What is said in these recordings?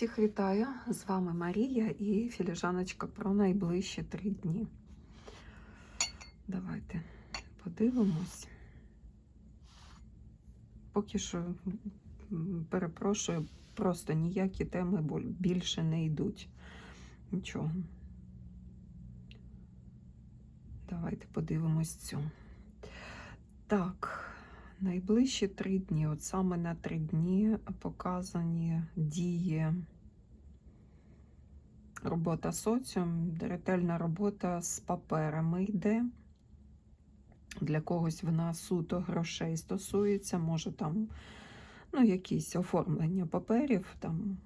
Всіх вітаю! З вами Марія і філіжаночка про найближчі три дні. Давайте подивимось. Поки що, перепрошую, просто ніякі теми більше не йдуть. Нічого. Давайте подивимось цю. Так, найближчі три дні. От саме на три дні показані дії. Робота соціум, ретельна робота з паперами йде. Для когось вона суто грошей стосується, може там ну, якісь оформлення паперів там,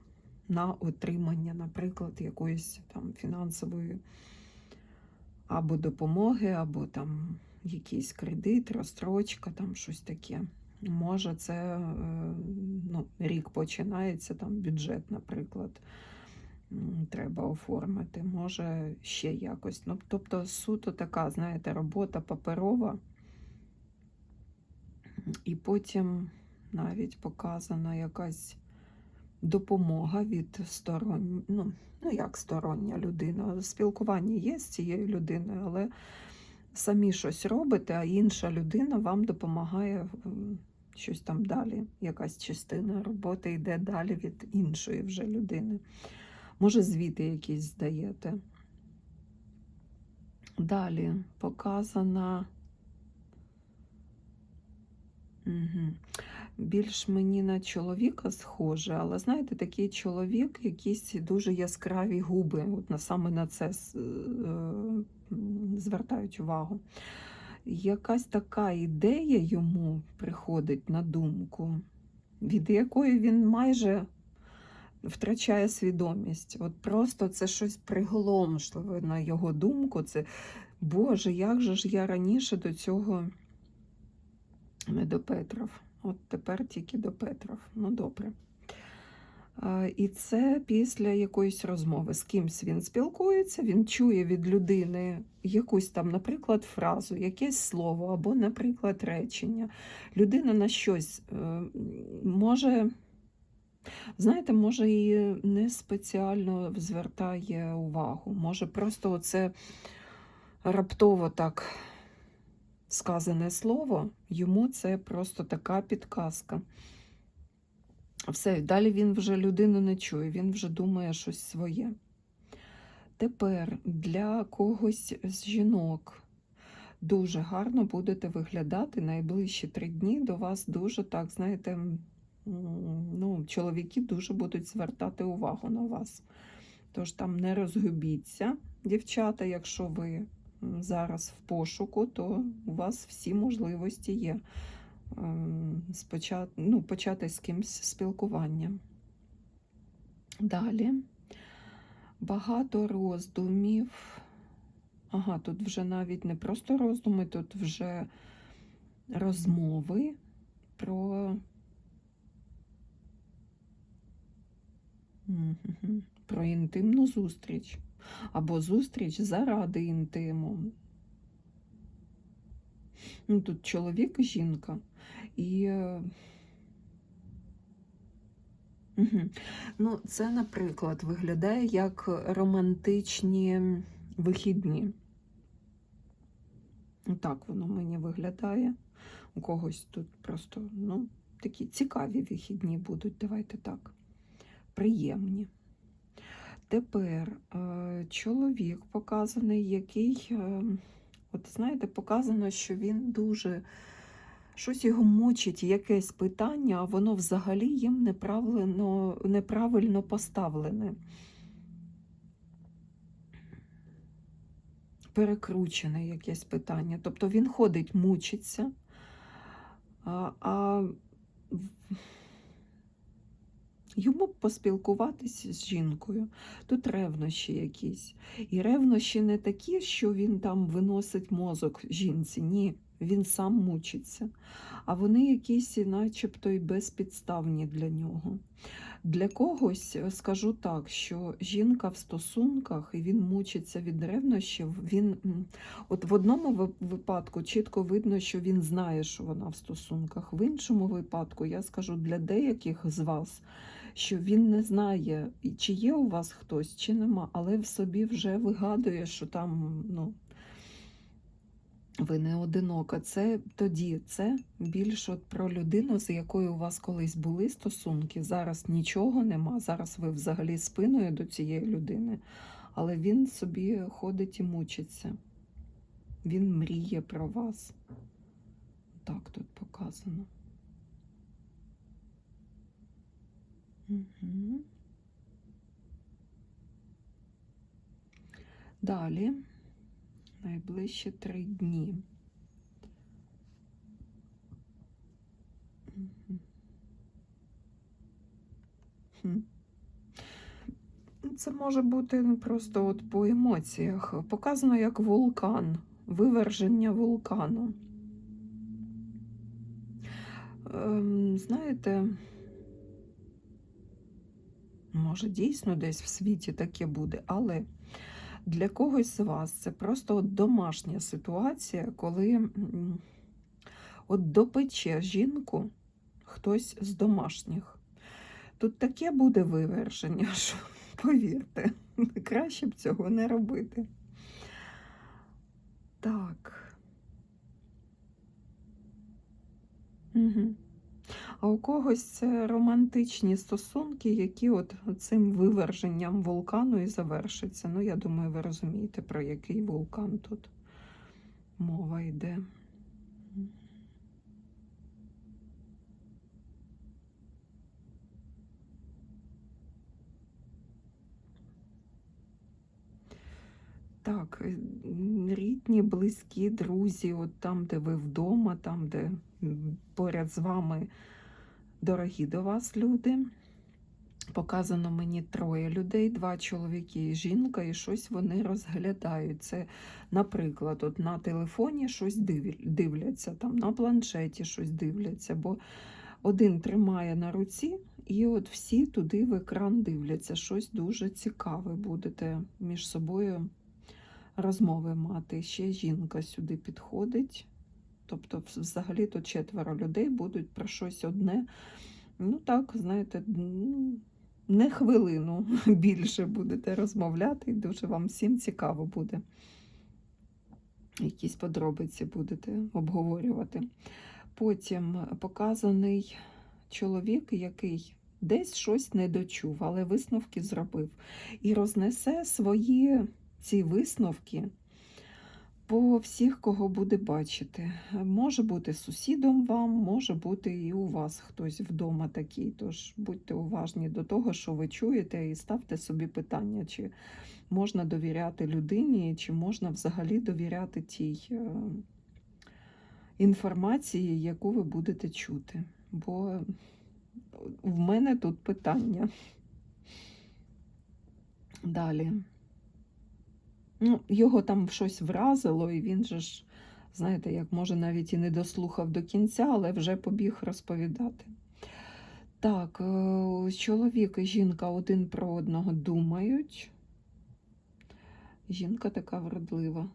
на отримання, наприклад, якоїсь там фінансової або допомоги, або там якийсь кредит, розстрочка, там щось таке. Може, це е, ну, рік починається, там бюджет, наприклад, треба оформити, може ще якось. Ну, тобто, суто така, знаєте, робота паперова, і потім навіть показана якась допомога від сторон, ну, ну як стороння людина. Спілкування є з цією людиною, але самі щось робите, а інша людина вам допомагає щось там далі. Якась частина роботи йде далі від іншої вже людини. Може, звіти якісь здаєте. Далі показана. Угу. Більш мені на чоловіка схоже, але знаєте, такий чоловік, якісь дуже яскраві губи. От саме на це е, звертають увагу. Якась така ідея йому приходить на думку, від якої він майже втрачає свідомість. От просто це щось приголомшливе на його думку. Це Боже, як же ж я раніше до цього не до Петров. От тепер тільки до Петров. Ну, добре. І це після якоїсь розмови. З кимсь він спілкується, він чує від людини якусь там, наприклад, фразу, якесь слово або, наприклад, речення. Людина на щось е, може, знаєте, може і не спеціально звертає увагу. Може, просто оце раптово так сказане слово, йому це просто така підказка. Все, далі він вже людину не чує, він вже думає щось своє. Тепер для когось з жінок дуже гарно будете виглядати найближчі три дні до вас дуже так, знаєте, ну, чоловіки дуже будуть звертати увагу на вас. Тож там не розгубіться, дівчата, якщо ви зараз в пошуку, то у вас всі можливості є спочат, ну, почати з кимось спілкування. Далі багато роздумів. Ага, тут вже навіть не просто роздуми, тут вже розмови про, про інтимну зустріч або зустріч заради інтиму. Ну, тут чоловік і жінка. І Мгм. Ну, це, наприклад, виглядає як романтичні вихідні. Так воно мені виглядає. У когось тут просто ну, такі цікаві вихідні будуть, давайте так. Приємні. Тепер е, чоловік показаний, який, е, от знаєте, показано, що він дуже щось його мучить, якесь питання, а воно взагалі їм неправильно, неправильно поставлене. Перекручене якесь питання. Тобто він ходить, мучиться, а, а йому поспілкуватися з жінкою. Тут ревнощі якісь. І ревнощі не такі, що він там виносить мозок жінці. Ні, він сам мучиться. А вони якісь, начебто, й безпідставні для нього. Для когось е, скажу так, що жінка в стосунках і він мучиться від ревнощів. Він от в одному випадку чітко видно, що він знає, що вона в стосунках. В іншому випадку я скажу для деяких з вас що він не знає, чи є у вас хтось, чи нема, але в собі вже вигадує, що там, ну. Ви не одинока. Це тоді це більш от про людину, з якою у вас колись були стосунки. Зараз нічого нема. Зараз ви взагалі спиною до цієї людини, але він собі ходить і мучиться. Він мріє про вас. Так тут показано. Угу. Далі найближчі три дні. Це може бути ну, просто от по емоціях. Показано як вулкан, виверження вулкану. Ем, знаєте, може, дійсно десь в світі таке буде, але для когось з вас це просто от домашня ситуація, коли от допече жінку хтось з домашніх. Тут таке буде виверження, що повірте, краще б цього не робити. Так. Угу. А у когось це романтичні стосунки, які от цим виверженням вулкану і завершаться. Ну, я думаю, ви розумієте, про який вулкан тут мова йде. Так, рідні, близькі, друзі, от там, де ви вдома, там, де поряд з вами дорогі до вас люди. Показано мені троє людей, два чоловіки і жінка, і щось вони розглядають. Це, наприклад, от на телефоні щось дивляться, там на планшеті щось дивляться, бо один тримає на руці, і от всі туди в екран дивляться. Щось дуже цікаве будете між собою розмови мати. Ще жінка сюди підходить. Тобто, взагалі то четверо людей будуть про щось одне. Ну так, знаєте, ну, не хвилину більше будете розмовляти, і дуже вам всім цікаво буде. Якісь подробиці будете обговорювати. Потім показаний чоловік, який десь щось не дочув, але висновки зробив. І рознесе свої ці висновки по всіх, кого буде бачити. Може бути сусідом вам, може бути і у вас хтось вдома такий. Тож будьте уважні до того, що ви чуєте, і ставте собі питання, чи можна довіряти людині, чи можна взагалі довіряти тій е, інформації, яку ви будете чути. Бо в мене тут питання. Далі. Ну, його там щось вразило, і він же ж, знаєте, як може навіть і не дослухав до кінця, але вже побіг розповідати. Так, е, чоловік і жінка один про одного думають. Жінка така вродлива.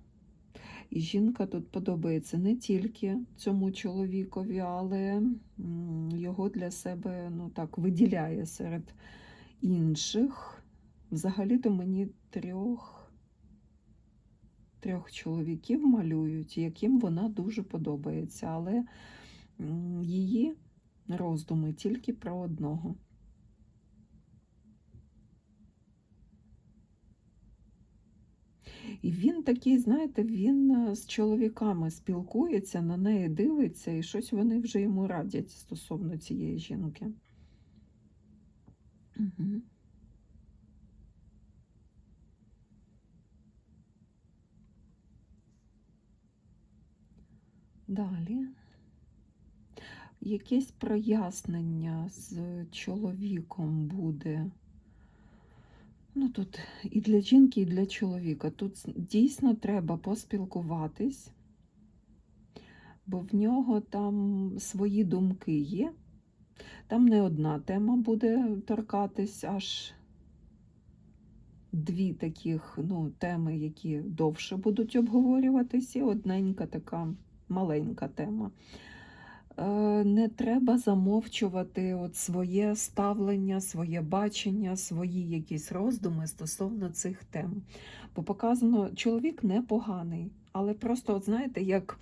І жінка тут подобається не тільки цьому чоловікові, але його для себе ну так виділяє серед інших. Взагалі-то мені трьох трьох чоловіків малюють, яким вона дуже подобається, але її роздуми тільки про одного. І він такий, знаєте, він е, з чоловіками спілкується, на неї дивиться, і щось вони вже йому радять стосовно цієї жінки. Угу. Далі. Якесь прояснення з чоловіком буде. Ну, тут і для жінки, і для чоловіка. Тут дійсно треба поспілкуватись, бо в нього там свої думки є. Там не одна тема буде торкатись, аж дві таких ну, теми, які довше будуть обговорюватись, і одненька така маленька тема. е, не треба замовчувати от своє ставлення, своє бачення, свої якісь роздуми стосовно цих тем. Бо показано, чоловік непоганий, але просто, от знаєте, як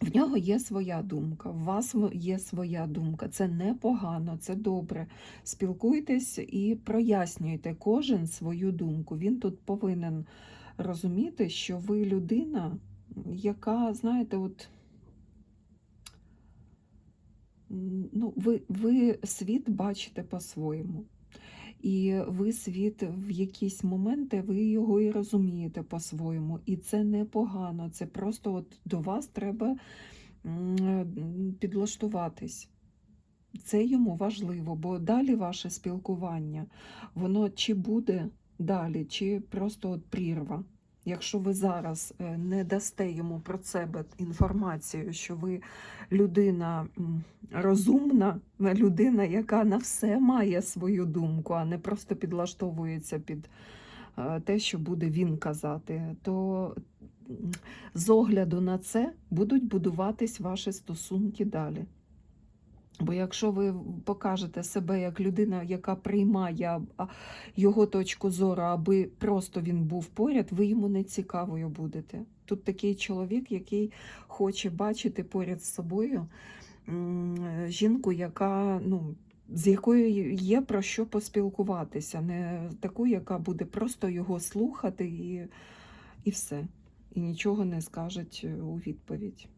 в нього є своя думка, в вас є своя думка. Це непогано, це добре. Спілкуйтесь і прояснюйте кожен свою думку. Він тут повинен розуміти, що ви людина, яка, знаєте, от. Ну, ви, ви світ бачите по-своєму. І ви світ в якісь моменти, ви його і розумієте по-своєму. І це непогано. Це просто от до вас треба підлаштуватись. Це йому важливо, бо далі ваше спілкування, воно чи буде далі, чи просто от прірва. Якщо ви зараз е, не дасте йому про себе інформацію, що ви людина розумна, людина, яка на все має свою думку, а не просто підлаштовується під е, те, що буде він казати, то з огляду на це будуть будуватись ваші стосунки далі. Бо якщо ви покажете себе як людина, яка приймає його точку зору, аби просто він був поряд, ви йому не цікавою будете. Тут такий чоловік, який хоче бачити поряд з собою жінку, яка ну. З якою є про що поспілкуватися, не таку, яка буде просто його слухати і, і все, і нічого не скажуть у відповідь.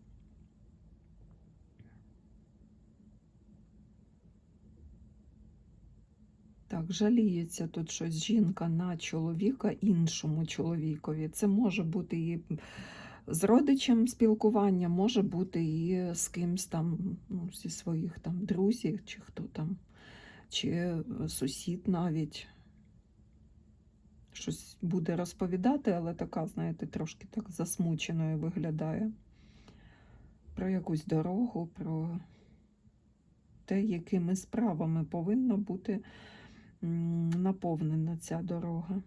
Так, жаліється тут щось жінка на чоловіка іншому чоловікові. Це може бути і з родичем спілкування, може бути і з кимсь там, ну, зі своїх там друзів, чи хто там, чи сусід навіть. Щось буде розповідати, але така, знаєте, трошки так засмученою виглядає. Про якусь дорогу, про те, якими справами повинна бути наповнена ця дорога.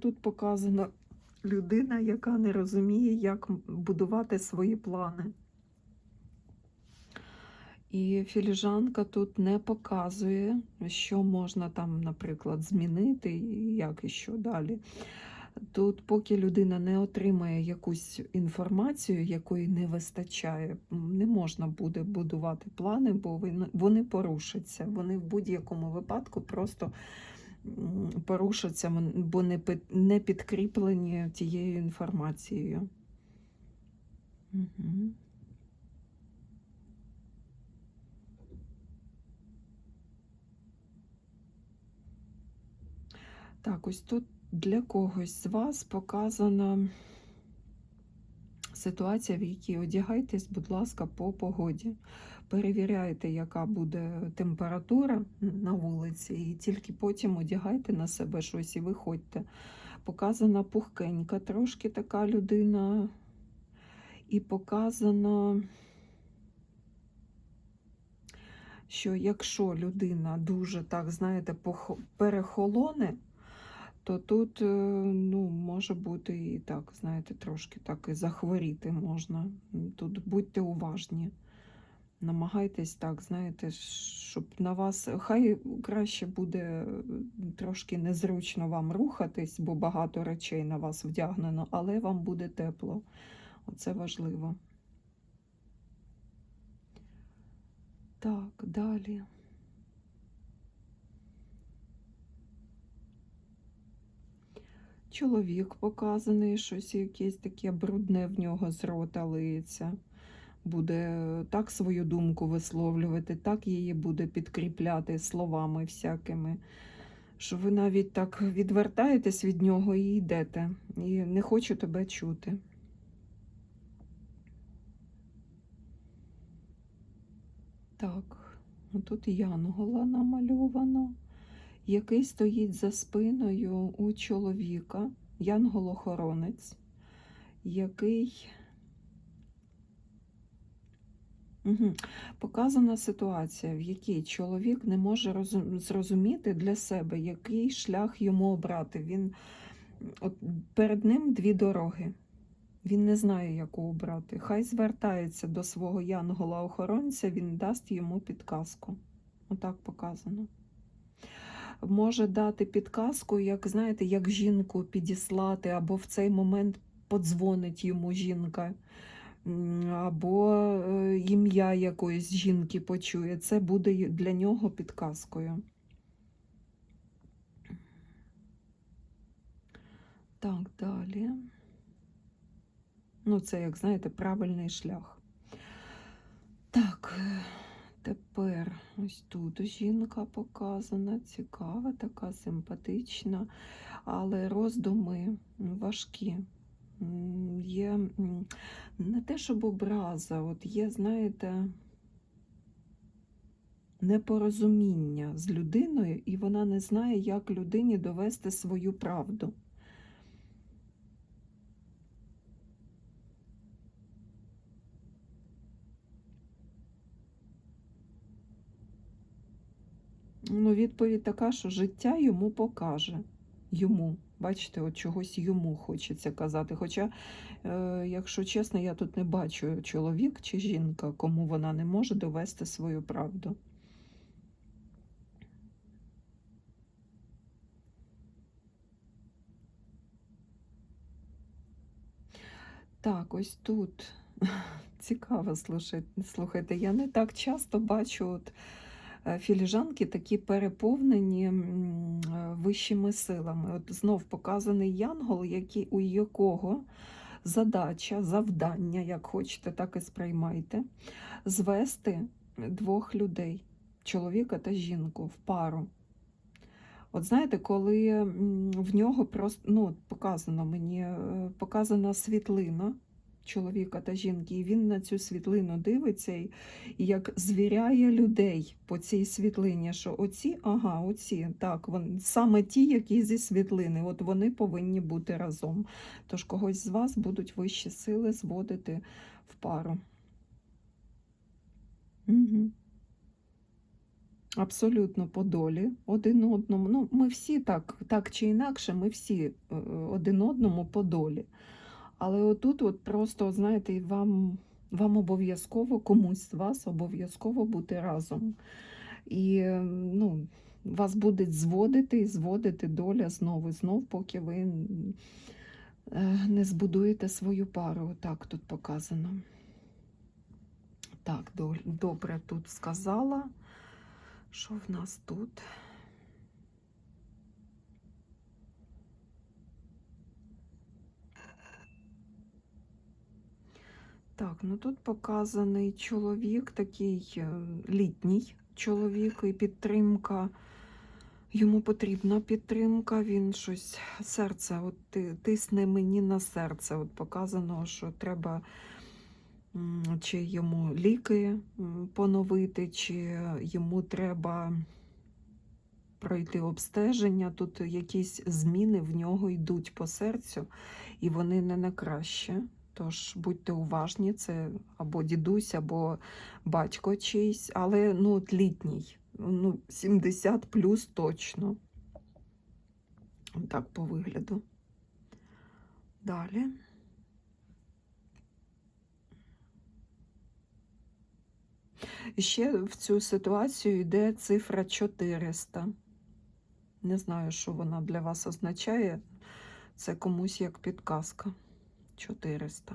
Тут показана людина, яка не розуміє, як будувати свої плани. І філіжанка тут не показує, що можна там, наприклад, змінити і як і що далі. Тут, поки людина не отримає якусь інформацію, якої не вистачає, не можна буде будувати плани, бо вони- порушаться. Вони в будь-якому випадку просто порушаться, бо не підкріплені тією інформацією. Угу. Так, ось тут для когось з вас показана ситуація, в якій одягайтесь, будь ласка, по погоді. Перевіряйте, яка буде температура на вулиці, і тільки потім одягайте на себе щось і виходьте. Показана пухкенька, трошки така людина, і показано, що якщо людина дуже так, знаєте, перехолоне, то тут е, ну, може бути і так, знаєте, трошки так і захворіти можна. Тут будьте уважні. Намагайтесь так, знаєте, щоб на вас хай краще буде трошки незручно вам рухатись, бо багато речей на вас вдягнено, але вам буде тепло. Оце важливо. Так, далі. Чоловік показаний, щось якесь таке брудне в нього з рота лиється. Буде так свою думку висловлювати, так її буде підкріпляти словами всякими, що ви навіть так відвертаєтесь від нього і йдете, і не хочу тебе чути. Так, тут Янгола намальовано, який стоїть за спиною у чоловіка, янгол-охоронець, який Угу. Показана ситуація, в якій чоловік не може розум- зрозуміти для себе, який шлях йому обрати. Він, от, перед ним дві дороги. Він не знає, яку обрати. Хай звертається до свого янгола-охоронця, він дасть йому підказку. Отак показано. Може дати підказку, як знаєте, як жінку підіслати, або в цей момент подзвонить йому жінка, або е, ім'я якоїсь жінки почує. Це буде для нього підказкою. Так, далі. Ну, це, як знаєте, правильний шлях. Так, е, тепер ось тут жінка показана, цікава, така симпатична, але роздуми важкі. Є не те, щоб образа, от є, знаєте, непорозуміння з людиною, і вона не знає, як людині довести свою правду. Ну, відповідь така, що життя йому покаже. Йому. Бачите, от чогось йому хочеться казати. Хоча, е, якщо чесно, я тут не бачу чоловік чи жінка, кому вона не може довести свою правду. Так, ось тут цікаво слушайте. Слухайте, я не так часто бачу от, філіжанки такі переповнені е, вищими силами. От знов показаний янгол, який, у якого задача, завдання, як хочете, так і сприймайте, звести двох людей, чоловіка та жінку, в пару. От знаєте, коли в нього просто ну, показано мені, е, показана світлина чоловіка та жінки, і він на цю світлину дивиться і, як звіряє людей по цій світлині, що оці, ага, оці, так, вон, саме ті, які зі світлини, от вони повинні бути разом. Тож когось з вас будуть вищі сили зводити в пару. Угу. Абсолютно по долі один одному. Ну, ми всі так, так чи інакше, ми всі е, один одному по долі. Але отут, от просто, знаєте, вам, вам обов'язково комусь з вас обов'язково бути разом. І ну, вас буде зводити і зводити доля знову і знов, поки ви е, не збудуєте свою пару. Отак тут показано. Так, добре тут сказала. Що в нас тут? Так, ну тут показаний чоловік, такий е, літній чоловік і підтримка. Йому потрібна підтримка, він щось серце, от ти- тисне мені на серце. От показано, що треба чи йому ліки поновити, чи йому треба пройти обстеження. Тут якісь зміни в нього йдуть по серцю, і вони не на краще. Тож будьте уважні, це або дідусь, або батько чийсь, але ну, літній, ну, 70 плюс точно. Так по вигляду. Далі. Ще в цю ситуацію йде цифра 400. Не знаю, що вона для вас означає. Це комусь як підказка. 400.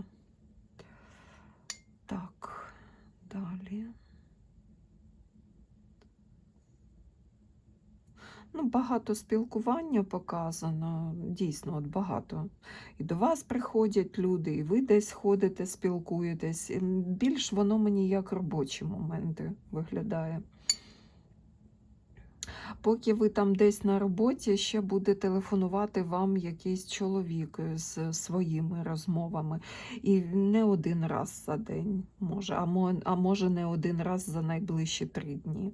Так, далі. Ну, багато спілкування показано, дійсно, от багато. І до вас приходять люди, і ви десь ходите, спілкуєтесь. Більш воно мені як робочі моменти виглядає. Поки ви там десь на роботі, ще буде телефонувати вам якийсь чоловік з своїми розмовами. І не один раз за день, може, а, може не один раз за найближчі три дні.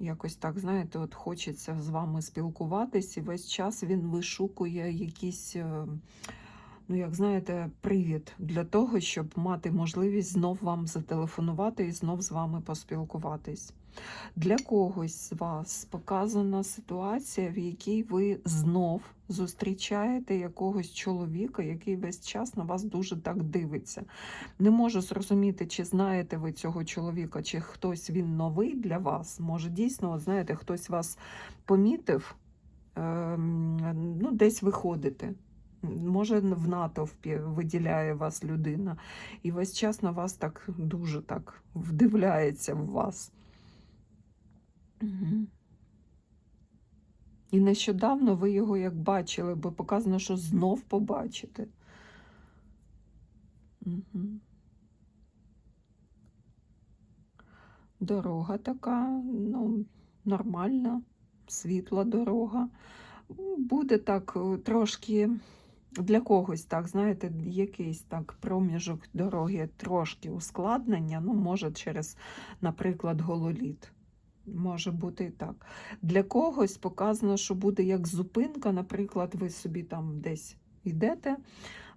Якось так, знаєте, от хочеться з вами спілкуватись, і весь час він вишукує якийсь, е, ну, як знаєте, привід для того, щоб мати можливість знов вам зателефонувати і знов з вами поспілкуватись. Для когось з вас показана ситуація, в якій ви знов зустрічаєте якогось чоловіка, який весь час на вас дуже так дивиться. Не можу зрозуміти, чи знаєте ви цього чоловіка, чи хтось він новий для вас. Може, дійсно, от знаєте, хтось вас помітив, ем, ну, десь виходите. Може, в натовпі виділяє вас людина, і весь час на вас так дуже так вдивляється в вас. Угу. І нещодавно ви його як бачили, бо показано, що знов побачите. Угу. Дорога така, ну, нормальна, світла дорога. Буде так е, трошки для когось, так, знаєте, якийсь так проміжок дороги, трошки ускладнення, ну, може, через, наприклад, гололід. Може бути і так. Для когось показано, що буде як зупинка, наприклад, ви собі там десь йдете,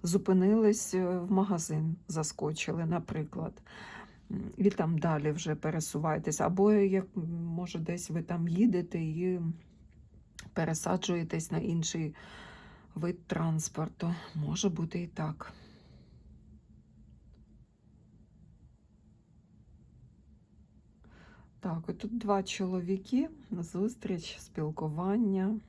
зупинились е, в магазин, заскочили, наприклад. І там далі вже пересуваєтесь. Або як може десь ви там їдете і пересаджуєтесь на інший вид транспорту. Може бути і так. Так, от тут два чоловіки, зустріч, спілкування.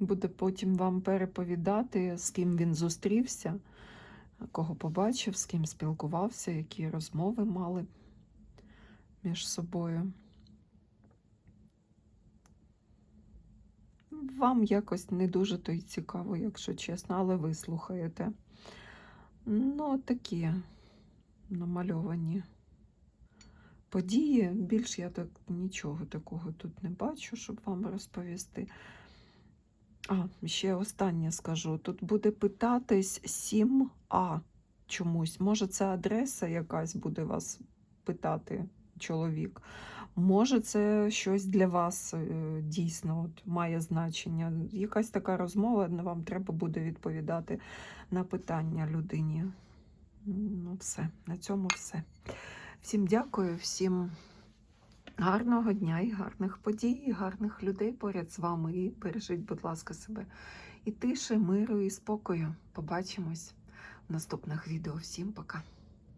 Буде потім вам переповідати, з ким він зустрівся, кого побачив, з ким спілкувався, які розмови мали між собою. Вам якось не дуже то й цікаво, якщо чесно, але ви слухаєте. Ну, такі намальовані події. Більш я так нічого такого тут не бачу, щоб вам розповісти. А, ще останнє скажу. Тут буде питатись 7А чомусь. Може, це адреса якась буде вас питати чоловік. Може, це щось для вас е, дійсно от, має значення. Якась така розмова, вам треба буде відповідати на питання людині. Ну, все, на цьому все. Всім дякую, всім гарного дня і гарних подій, і гарних людей поряд з вами. І бережіть, будь ласка, себе. І тиші, миру, і спокою. Побачимось в наступних відео. Всім пока.